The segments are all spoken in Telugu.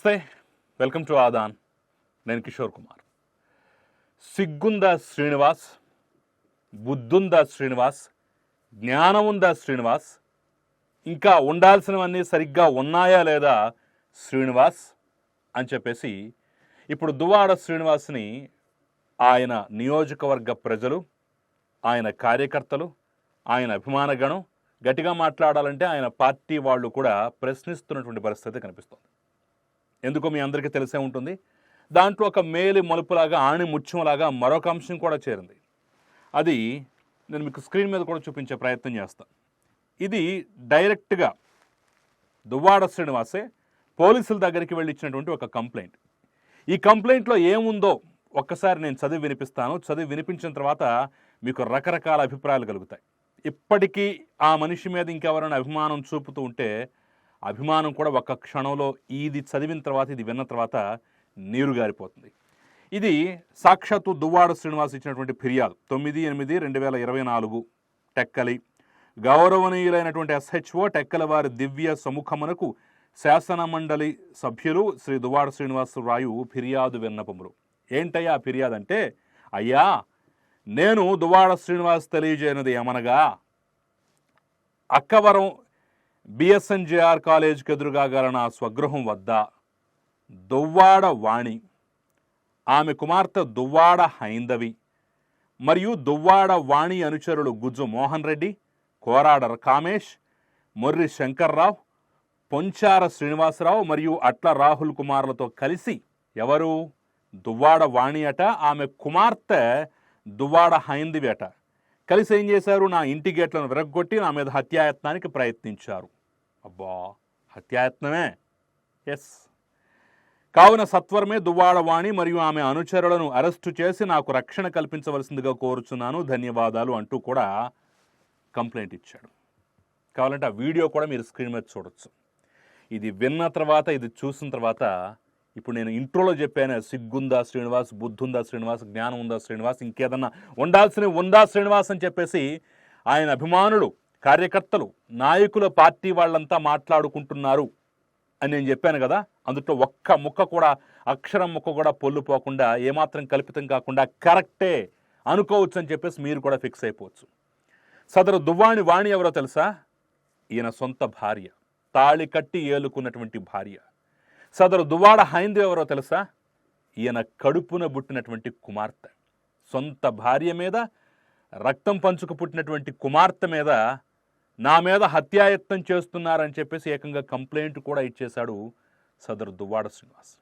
నమస్తే. Welcome to Aadan. నేను కిషోర్ కుమార్. సిగ్గుందా శ్రీనివాస్? బుద్ధుందా శ్రీనివాస్? జ్ఞానముందా శ్రీనివాస్? ఇంకా ఉండాల్సినవన్నీ సరిగ్గా ఉన్నాయా లేదా శ్రీనివాస్? అని చెప్పేసి ఇప్పుడు దువాడ శ్రీనివాస్ని ఆయన నియోజకవర్గ ప్రజలు ఆయన కార్యకర్తలు ఆయన అభిమానగణం గట్టిగా మాట్లాడాలంటే ఆయన పార్టీ వాళ్ళు కూడా ప్రశ్నిస్తున్నటువంటి పరిస్థితి కనిపిస్తుంది. ఎందుకో మీ అందరికీ తెలిసే ఉంటుంది. దాంట్లో ఒక మేలి మలుపులాగా ఆణి ముత్యంలాగా మరొక అంశం కూడా చేరింది. అది నేను మీకు స్క్రీన్ మీద కూడా చూపించే ప్రయత్నం చేస్తాను ఇది డైరెక్ట్గా దువ్వాడ శ్రీనివాసే పోలీసుల దగ్గరికి వెళ్ళి ఇచ్చినటువంటి ఒక కంప్లైంట్. ఈ కంప్లైంట్లో ఏముందో ఒక్కసారి నేను చదివి వినిపిస్తాను. చదివి వినిపించిన తర్వాత మీకు రకరకాల అభిప్రాయాలు కలుగుతాయి. ఇప్పటికీ ఆ మనిషి మీద ఇంకెవరైనా అభిమానం చూపుతూ ఉంటే అభిమానం కూడా ఒక్క క్షణంలో ఇది చదివిన తర్వాత ఇది విన్న తర్వాత నీరు గారిపోతుంది. ఇది సాక్షాత్తు దువ్వాడ శ్రీనివాస్ ఇచ్చినటువంటి ఫిర్యాదు. తొమ్మిది ఎనిమిది రెండు వేల ఇరవై నాలుగు టెక్కలి. గౌరవనీయులైనటువంటి ఎస్హెచ్ఓ టెక్కల వారి దివ్య సముఖమునకు శాసన మండలి సభ్యులు శ్రీ దువ్వాడ శ్రీనివాసరాయు ఫిర్యాదు విన్నపములు. ఏంటయ్యా ఫిర్యాదు అంటే అయ్యా నేను దువ్వాడ శ్రీనివాస్ తెలియజేయనది ఏమనగా అక్కవరం బిఎస్ఎన్జేఆర్ కాలేజ్కి ఎదురుగా గల నా స్వగృహం వద్ద దువ్వాడ వాణి. ఆమె కుమార్తె దువ్వాడ హైందవి మరియు దువ్వాడ వాణి అనుచరులు గుజ్జు మోహన్ రెడ్డి కోరాడ కామేష్ మొర్రి శంకర్రావు పొంచార శ్రీనివాసరావు మరియు అట్ల రాహుల్ కుమార్లతో కలిసి ఎవరు? దువ్వాడ వాణి అట. ఆమె కుమార్తె దువ్వాడ హైందవి అట. కలిసి ఏం చేశారు? నా ఇంటి గేట్లను విరగ్గొట్టి నా మీద హత్యాయత్నానికి ప్రయత్నించారు. అబ్బా! హత్యాయత్నమే? ఎస్ కావున సత్వరమే దువ్వాడవాణి మరియు ఆమె అనుచరులను అరెస్టు చేసి నాకు రక్షణ కల్పించవలసిందిగా కోరుచున్నాను. ధన్యవాదాలు అంటూ కూడా కంప్లైంట్ ఇచ్చాడు. కావాలంటే ఆ వీడియో కూడా మీరు స్క్రీన్ మీద చూడొచ్చు. ఇది విన్న తర్వాత ఇది చూసిన తర్వాత ఇప్పుడు నేను ఇంట్రోలో చెప్పాను సిగ్గుందా శ్రీనివాస్ బుద్ధుందా శ్రీనివాస్ జ్ఞానం ఉందా శ్రీనివాస్ ఇంకేదన్నా ఉండాల్సిన ఉందా శ్రీనివాస్ అని చెప్పేసి ఆయన అభిమానులు కార్యకర్తలు నాయకుల పార్టీ వాళ్ళంతా మాట్లాడుకుంటున్నారు అని నేను చెప్పాను కదా అందులో ఒక్క ముక్క కూడా అక్షరం ముక్క కూడా పొల్లుపోకుండా ఏమాత్రం కల్పితం కాకుండా కరెక్టే అనుకోవచ్చు అని చెప్పేసి మీరు కూడా ఫిక్స్ అయిపోవచ్చు. సదరు దువ్వాణి వాణి ఎవరో తెలుసా? ఈయన సొంత భార్య తాళి కట్టి ఏలుకున్నటువంటి భార్య. సదరు దువ్వాడ హైందవి ఎవరో తెలుసా? ఈయన కడుపున పుట్టినటువంటి కుమార్తె. సొంత భార్య మీద రక్తం పంచుకు పుట్టినటువంటి కుమార్తె మీద నా మీద హత్యాయత్నం చేస్తున్నారని చెప్పేసి ఏకంగా కంప్లైంట్ కూడా ఇచ్చేశాడు సదరు దువ్వాడ శ్రీనివాస్.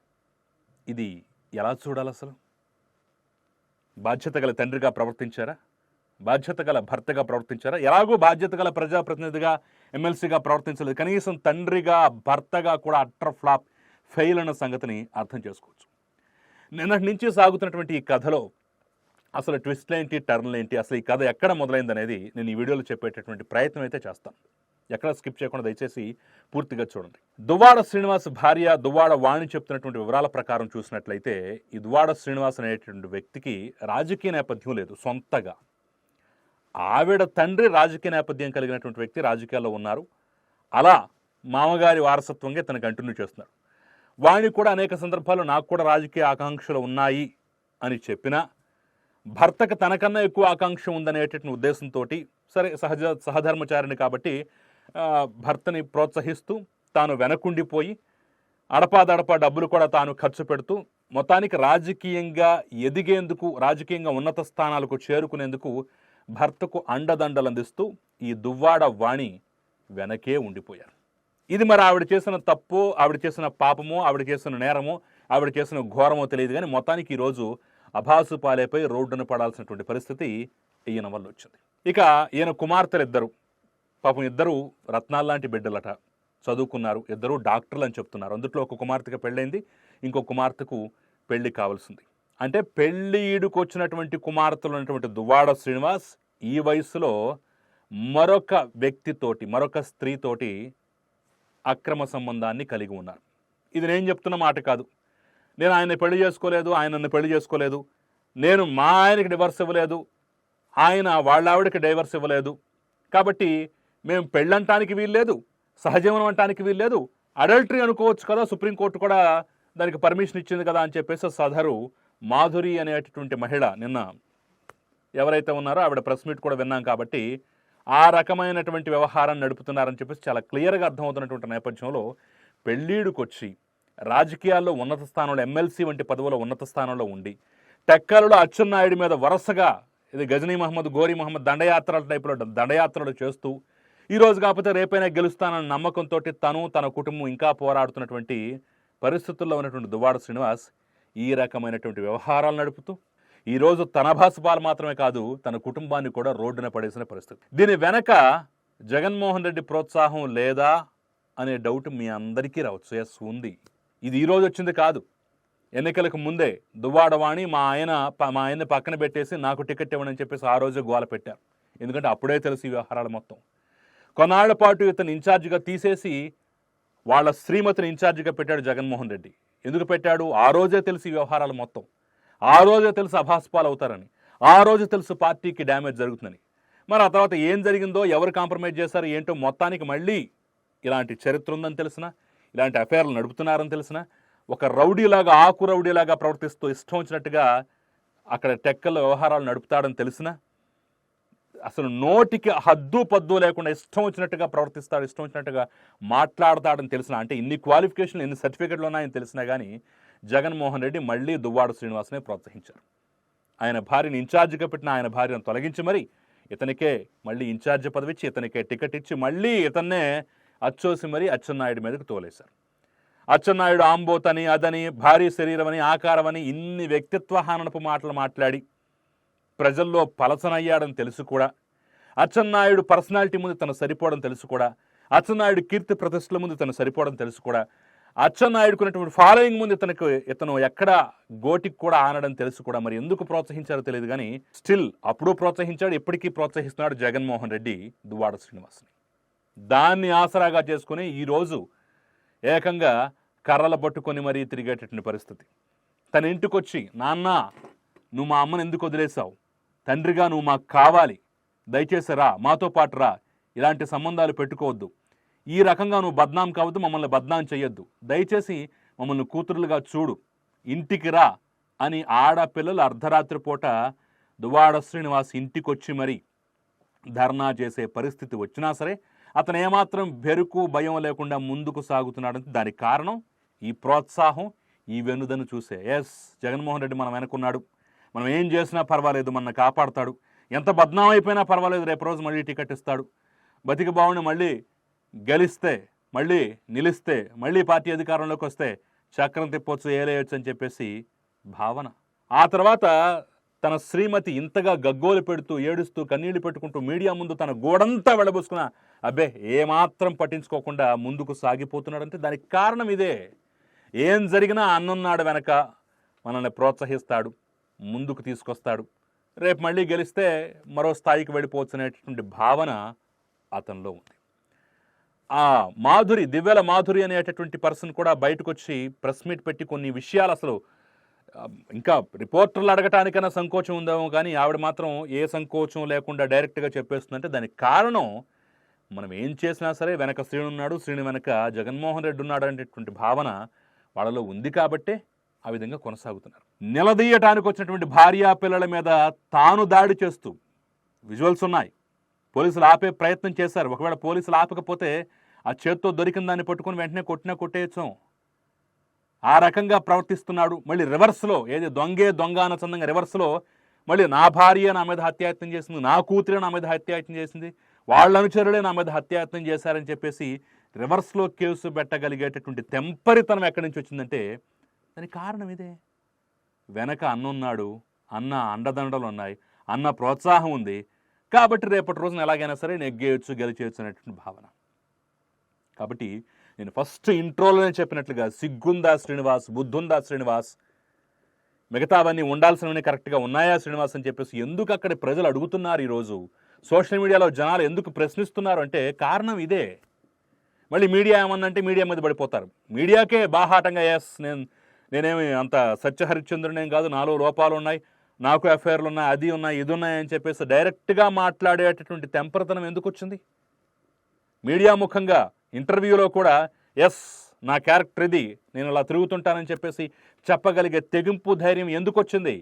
ఇది ఎలా చూడాలి అసలు? బాధ్యత గల తండ్రిగా ప్రవర్తించారా? బాధ్యత గల భర్తగా ప్రవర్తించారా? ఎలాగో బాధ్యత గల ప్రజాప్రతినిధిగా ఎమ్మెల్సీగా ప్రవర్తించలేదు. కనీసం తండ్రిగా భర్తగా కూడా అట్టర్ ఫ్లాప్. ఫెయిల్ అన్న సంగతిని అర్థం చేసుకోవచ్చు. నిన్నటి నుంచి సాగుతున్నటువంటి ఈ కథలో అసలు ట్విస్ట్లు ఏంటి టర్న్లు ఏంటి అసలు ఈ కథ ఎక్కడ మొదలైంది అనేది నేను ఈ వీడియోలో చెప్పేటటువంటి ప్రయత్నం అయితే చేస్తాను. ఎక్కడ స్కిప్ చేయకుండా దయచేసి పూర్తిగా చూడండి. దువ్వాడ శ్రీనివాస్ భార్య దువ్వాడ వాణి చెప్తున్నటువంటి వివరాల ప్రకారం చూసినట్లయితే ఈ దువ్వాడ శ్రీనివాస్ అనేటువంటి వ్యక్తికి రాజకీయ నేపథ్యం లేదు సొంతగా. ఆవిడ తండ్రి రాజకీయ నేపథ్యం కలిగినటువంటి వ్యక్తి రాజకీయాల్లో ఉన్నారు. అలా మామగారి వారసత్వంగా తను కంటిన్యూ చేస్తున్నారు. వాణి కూడా అనేక సందర్భాల్లో నాకు కూడా రాజకీయ ఆకాంక్షలు ఉన్నాయి అని చెప్పినా భర్తకు తనకన్నా ఎక్కువ ఆకాంక్ష ఉందనేటటువంటి ఉద్దేశంతో సరే సహజ సహధర్మచారిని కాబట్టి భర్తని ప్రోత్సహిస్తూ తాను వెనకుండిపోయి అడపాదడపా డబ్బులు కూడా తాను ఖర్చు పెడుతూ మొత్తానికి రాజకీయంగా ఎదిగేందుకు రాజకీయంగా ఉన్నత స్థానాలకు చేరుకునేందుకు భర్తకు అండదండలు అందిస్తూ ఈ దువ్వాడ వాణి వెనకే ఉండిపోయారు. ఇది మరి ఆవిడ చేసిన తప్పు ఆవిడ చేసిన పాపము ఆవిడ చేసిన నేరము ఆవిడ చేసిన ఘోరమో తెలియదు కానీ మొత్తానికి ఈరోజు అభాసు పాలేపై రోడ్డున పడాల్సినటువంటి పరిస్థితి ఈయన వల్ల వచ్చింది. ఇక ఈయన కుమార్తెలు ఇద్దరు పాపం ఇద్దరు రత్నాల్లాంటి బిడ్డలట. చదువుకున్నారు ఇద్దరు డాక్టర్లు అని చెప్తున్నారు. అందులో ఒక కుమార్తెకి పెళ్ళైంది ఇంకో కుమార్తెకు పెళ్ళి కావాల్సింది. అంటే పెళ్ళి ఈడుకు వచ్చినటువంటి కుమార్తెలు ఉన్నటువంటి దువ్వాడ శ్రీనివాస్ ఈ వయసులో మరొక వ్యక్తితోటి మరొక స్త్రీతోటి అక్రమ సంబంధాన్ని కలిగి ఉన్నారు. ఇది నేను చెప్తున్న మాట కాదు. నేను ఆయన పెళ్ళి చేసుకోలేదు ఆయన నన్ను పెళ్ళి చేసుకోలేదు. నేను మా ఆయనకి డివర్స్ ఇవ్వలేదు. ఆయన వాళ్ళ ఆవిడకి డైవర్స్ ఇవ్వలేదు. కాబట్టి మేము పెళ్ళంటానికి వీల్లేదు సహజీవనం అంటానికి వీల్లేదు. అడల్టరీ అనుకోవచ్చు కదా సుప్రీంకోర్టు కూడా దానికి పర్మిషన్ ఇచ్చింది కదా అని చెప్పేసి సదరు మాధురి అనేటటువంటి మహిళ నిన్న ఎవరైతే ఉన్నారో ఆవిడ ప్రెస్ మీట్ కూడా విన్నాం కాబట్టి ఆ రకమైనటువంటి వ్యవహారం నడుపుతున్నారని చెప్పేసి చాలా క్లియర్గా అర్థమవుతున్నటువంటి నేపథ్యంలో పెళ్ళీడుకొచ్చి రాజకీయాల్లో ఉన్నత స్థానంలో ఎమ్మెల్సీ వంటి పదవులో ఉన్నత స్థానంలో ఉండి టెక్కలలో అచ్చెన్నాయుడు మీద వరుసగా ఇది గజనీ మహమ్మద్ గోరీ మహమ్మద్ దండయాత్రల టైపులో దండయాత్రలు చేస్తూ ఈ రోజు కాకపోతే రేపైనా గెలుస్తానన్న నమ్మకంతో తను తన కుటుంబం ఇంకా పోరాడుతున్నటువంటి పరిస్థితుల్లో ఉన్నటువంటి దువ్వాడ శ్రీనివాస్ ఈ రకమైనటువంటి వ్యవహారాలు నడుపుతూ ఈ రోజు తన భాసుపాలు మాత్రమే కాదు తన కుటుంబాన్ని కూడా రోడ్డున పడేసిన పరిస్థితి. దీని వెనక జగన్మోహన్ రెడ్డి ప్రోత్సాహం లేదా అనే డౌట్ మీ అందరికీ రావచ్చు. ఎస్ ఉంది. ఇది ఈరోజు వచ్చింది కాదు. ఎన్నికలకు ముందే దువ్వాడవాణి మా ఆయన మా ఆయన్ని పక్కన పెట్టేసి నాకు టికెట్ ఇవ్వనని అని చెప్పేసి ఆ రోజు గోల పెట్టారు. ఎందుకంటే అప్పుడే తెలుసు ఈ వ్యవహారాలు మొత్తం. కొన్నాళ్ళ పాటు ఇతను ఇన్ఛార్జిగా తీసేసి వాళ్ళ శ్రీమతిని ఇన్ఛార్జిగా పెట్టాడు జగన్మోహన్ రెడ్డి. ఎందుకు పెట్టాడు? ఆ రోజే తెలిసి ఈ వ్యవహారాలు మొత్తం. ఆ రోజే తెలుసు అభాస్పాలు అవుతారని ఆ రోజు తెలుసు పార్టీకి డ్యామేజ్ జరుగుతుందని. మరి ఆ తర్వాత ఏం జరిగిందో ఎవరు కాంప్రమైజ్ చేశారు ఏంటో మొత్తానికి మళ్ళీ ఇలాంటి చరిత్ర ఉందని తెలిసిన ఇలాంటి అఫేర్లు నడుపుతున్నారని తెలిసిన ఒక రౌడీలాగా ఆకు రౌడీలాగా ప్రవర్తిస్తూ ఇష్టం వచ్చినట్టుగా అక్కడ టెక్కల వ్యవహారాలు నడుపుతాడని తెలిసిన అసలు నోటికి హద్దు పద్దు లేకుండా ఇష్టం వచ్చినట్టుగా ప్రవర్తిస్తాడు ఇష్టం వచ్చినట్టుగా మాట్లాడతాడని తెలిసిన అంటే ఇన్ని క్వాలిఫికేషన్లు ఎన్ని సర్టిఫికెట్లు ఉన్నాయని తెలిసినా కానీ జగన్మోహన్ రెడ్డి మళ్ళీ దువ్వాడ శ్రీనివాస్నే ప్రోత్సహించారు. ఆయన భార్యని ఇన్ఛార్జిగా పెట్టిన ఆయన భార్యను తొలగించి మరి ఇతనికే మళ్ళీ ఇన్ఛార్జ్ పదవి ఇచ్చి ఇతనికే టికెట్ ఇచ్చి మళ్ళీ ఇతన్నే అచ్చోసి మరీ అచ్చెన్నాయుడు మీదకు తోలేశారు. అచ్చెన్నాయుడు ఆంబోతని అదని భారీ శరీరమని ఆకారమని ఇన్ని వ్యక్తిత్వ హాననపు మాటలు మాట్లాడి ప్రజల్లో పలసనయ్యాడని తెలుసు కూడా. అచ్చెన్నాయుడు పర్సనాలిటీ ముందు తను సరిపోవడం తెలుసు కూడా. అచ్చెన్నాయుడు కీర్తి ప్రతిష్టల ముందు తను సరిపోవడం తెలుసు కూడా. అచ్చెన్నాయుడుకున్నటువంటి ఫాలోయింగ్ ముందు ఇతనికి ఇతను ఎక్కడ గోటికి కూడా ఆనడం తెలుసు కూడా. మరి ఎందుకు ప్రోత్సహించారో తెలియదు కానీ స్టిల్ అప్పుడు ప్రోత్సహించాడు ఇప్పటికీ ప్రోత్సహిస్తున్నాడు జగన్మోహన్ రెడ్డి దువ్వాడ శ్రీనివాస్ని. దాన్ని ఆసరాగా చేసుకుని ఈరోజు ఏకంగా కర్రలు పట్టుకొని మరీ తిరిగేటటువంటి పరిస్థితి. తన ఇంటికొచ్చి నాన్న నువ్వు మా అమ్మని ఎందుకు వదిలేసావు తండ్రిగా నువ్వు మాకు కావాలి. దయచేసి రా మాతో పాటు రా. ఇలాంటి సంబంధాలు పెట్టుకోవద్దు. ఈ రకంగా నువ్వు బద్నాం కావద్దు మమ్మల్ని బద్నాం చేయొద్దు దయచేసి మమ్మల్ని కూతురులుగా చూడు. ఇంటికి రా అని ఆడపిల్లలు అర్ధరాత్రి పూట దువాడ శ్రీనివాస్ ఇంటికొచ్చి మరి ధర్నా చేసే పరిస్థితి వచ్చినా సరే అతను ఏమాత్రం బెరుకు భయం లేకుండా ముందుకు సాగుతున్నాడంటే దానికి కారణం ఈ ప్రోత్సాహం ఈ వెనుదను చూసే. ఎస్ జగన్మోహన్ రెడ్డి మనం వెనుకున్నాడు. మనం ఏం చేసినా పర్వాలేదు మన కాపాడతాడు. ఎంత బద్నాం అయిపోయినా పర్వాలేదు రేపు రోజు మళ్ళీ టికెట్ ఇస్తాడు. బతికి బావుని మళ్ళీ గెలిస్తే మళ్ళీ నిలిస్తే మళ్ళీ పార్టీ అధికారంలోకి వస్తే చక్రం తిప్పొచ్చు ఏలేయచ్చు అని చెప్పేసి భావన. ఆ తర్వాత తన శ్రీమతి ఇంతగా గగ్గోలు పెడుతూ ఏడుస్తూ కన్నీళ్ళు పెట్టుకుంటూ మీడియా ముందు తన గోడంతా వెళ్ళబోసుకున్న అబ్బే ఏమాత్రం పట్టించుకోకుండా ముందుకు సాగిపోతున్నాడంటే దానికి కారణం ఇదే. ఏం జరిగినా అన్నున్నాడు వెనక మనల్ని ప్రోత్సహిస్తాడు ముందుకు తీసుకొస్తాడు. రేపు మళ్ళీ గెలిస్తే మరో స్థాయికి వెళ్ళిపోవచ్చు అనేటటువంటి భావన అతనిలో ఉంది. ఆ మాధురి దివ్యల మాధురి అనేటటువంటి పర్సన్ కూడా బయటకు వచ్చి ప్రెస్ మీట్ పెట్టి కొన్ని విషయాలు అసలు ఇంకా రిపోర్టర్లు అడగటానికైనా సంకోచం ఉందేమో కానీ ఆవిడ మాత్రం ఏ సంకోచం లేకుండా డైరెక్ట్గా చెప్పేస్తుందంటే దానికి కారణం మనం ఏం చేసినా సరే వెనక శ్రీనున్నాడు ఉన్నాడు వెనక జగన్మోహన్ రెడ్డి ఉన్నాడు అనేటటువంటి భావన వాళ్ళలో ఉంది కాబట్టే ఆ విధంగా కొనసాగుతున్నారు. నిలదీయటానికి వచ్చినటువంటి భార్య పిల్లల మీద తాను దాడి చేస్తూ విజువల్స్ ఉన్నాయి. పోలీసులు ఆపే ప్రయత్నం చేశారు. ఒకవేళ పోలీసులు ఆపకపోతే ఆ చేత్తో దొరికిన దాన్ని పట్టుకుని వెంటనే కొట్టినా కొట్టేయచ్చు. ఆ రకంగా ప్రవర్తిస్తున్నాడు. మళ్ళీ రివర్స్లో ఏది దొంగే దొంగ అన్న చందంగా రివర్స్లో మళ్ళీ నా భార్య నా మీద హత్యాయత్నం చేసింది నా కూతురే నా మీద హత్యాయత్నం చేసింది వాళ్ళ అనుచరులే నా మీద హత్యాయత్నం చేశారని చెప్పేసి రివర్స్లో కేసు పెట్టగలిగేటటువంటి తెంపరితనం ఎక్కడి నుంచి వచ్చిందంటే దానికి కారణం ఇదే. వెనక అన్నున్నాడు అన్న అండదండలు ఉన్నాయి అన్న ప్రోత్సాహం ఉంది. కాబట్టి రేపటి రోజున ఎలాగైనా సరే నెగ్గేయచ్చు గెలిచేయచ్చు అనేటువంటి భావన. కాబట్టి నేను ఫస్ట్ ఇంట్రోలోనే చెప్పినట్లుగా సిగ్గుందా శ్రీనివాస్ బుద్ధుందా శ్రీనివాస్? మిగతావన్నీ ఉండాల్సినవన్నీ కరెక్ట్గా ఉన్నాయా శ్రీనివాస్ అని చెప్పేసి ఎందుకు అక్కడ ప్రజలు అడుగుతున్నారు ఈరోజు? సోషల్ మీడియాలో జనాలు ఎందుకు ప్రశ్నిస్తున్నారు అంటే కారణం ఇదే. మళ్ళీ మీడియా ఏమన్నంటే మీడియా మీద పడిపోతారు. మీడియాకే బాహాటంగా ఎస్ నేను నేనేమి అంత సత్యహరిశ్చంద్రునేం కాదు నాలో లోపాలు ఉన్నాయి నాకు ఎఫ్ఐఆర్లు ఉన్నాయి అది ఉన్నాయి ఇది ఉన్నాయని చెప్పేసి డైరెక్ట్గా మాట్లాడేటటువంటి తెంపరతనం ఎందుకు వచ్చింది? మీడియా ముఖంగా ఇంటర్వ్యూలో కూడా ఎస్ నా క్యారెక్టర్ ఇది నేను ఇలా తిరుగుతుంటానని చెప్పేసి చెప్పగలిగే తెగింపు ధైర్యం ఎందుకు వచ్చింది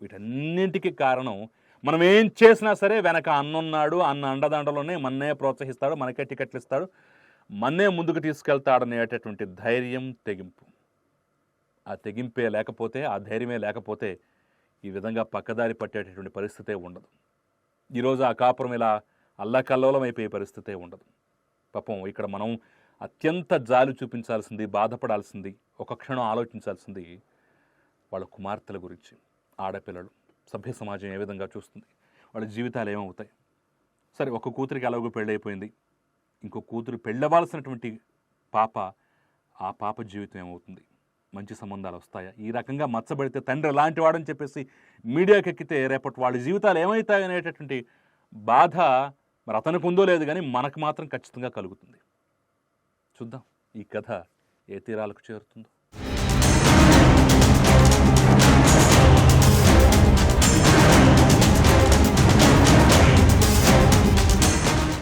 వీటన్నింటికి కారణం మనం ఏం చేసినా సరే వెనక అన్నున్నాడు అన్న అండదండలోనే మన్నే ప్రోత్సహిస్తాడు మనకే టికెట్లు ఇస్తాడు మన్నే ముందుకు తీసుకెళ్తాడనేటటువంటి ధైర్యం తెగింపు. ఆ తెగింపే లేకపోతే ఆ ధైర్యమే లేకపోతే ఈ విధంగా పక్కదారి పట్టేటటువంటి పరిస్థితే ఉండదు. ఈరోజు ఆ కాపురం ఇలా అల్లకల్లోలం అయిపోయే పరిస్థితే ఉండదు. పాపం ఇక్కడ మనం అత్యంత జాలి చూపించాల్సింది బాధపడాల్సింది ఒక క్షణం ఆలోచించాల్సింది వాళ్ళ కుమార్తెల గురించి ఆడపిల్లలు. సభ్య సమాజం ఏ విధంగా చూస్తుంది? వాళ్ళ జీవితాలు ఏమవుతాయి? సరే ఒక కూతురికి ఎలాగో పెళ్ళైపోయింది. ఇంకో కూతురు పెళ్ళవలసినటువంటి పాప ఆ పాప జీవితం ఏమవుతుంది? మంచి సంబంధాలు వస్తాయా? ఈ రకంగా మచ్చబడితే తండ్రి ఎలాంటి వాడని చెప్పేసి మీడియాకి ఎక్కితే రేపటి వాళ్ళ జీవితాలు ఏమవుతాయి అనేటటువంటి బాధ మరి అతనికి ఉందో లేదు కానీ మనకు మాత్రం ఖచ్చితంగా కలుగుతుంది. చూద్దాం ఈ కథ ఏ తీరాలకు చేరుతుందో.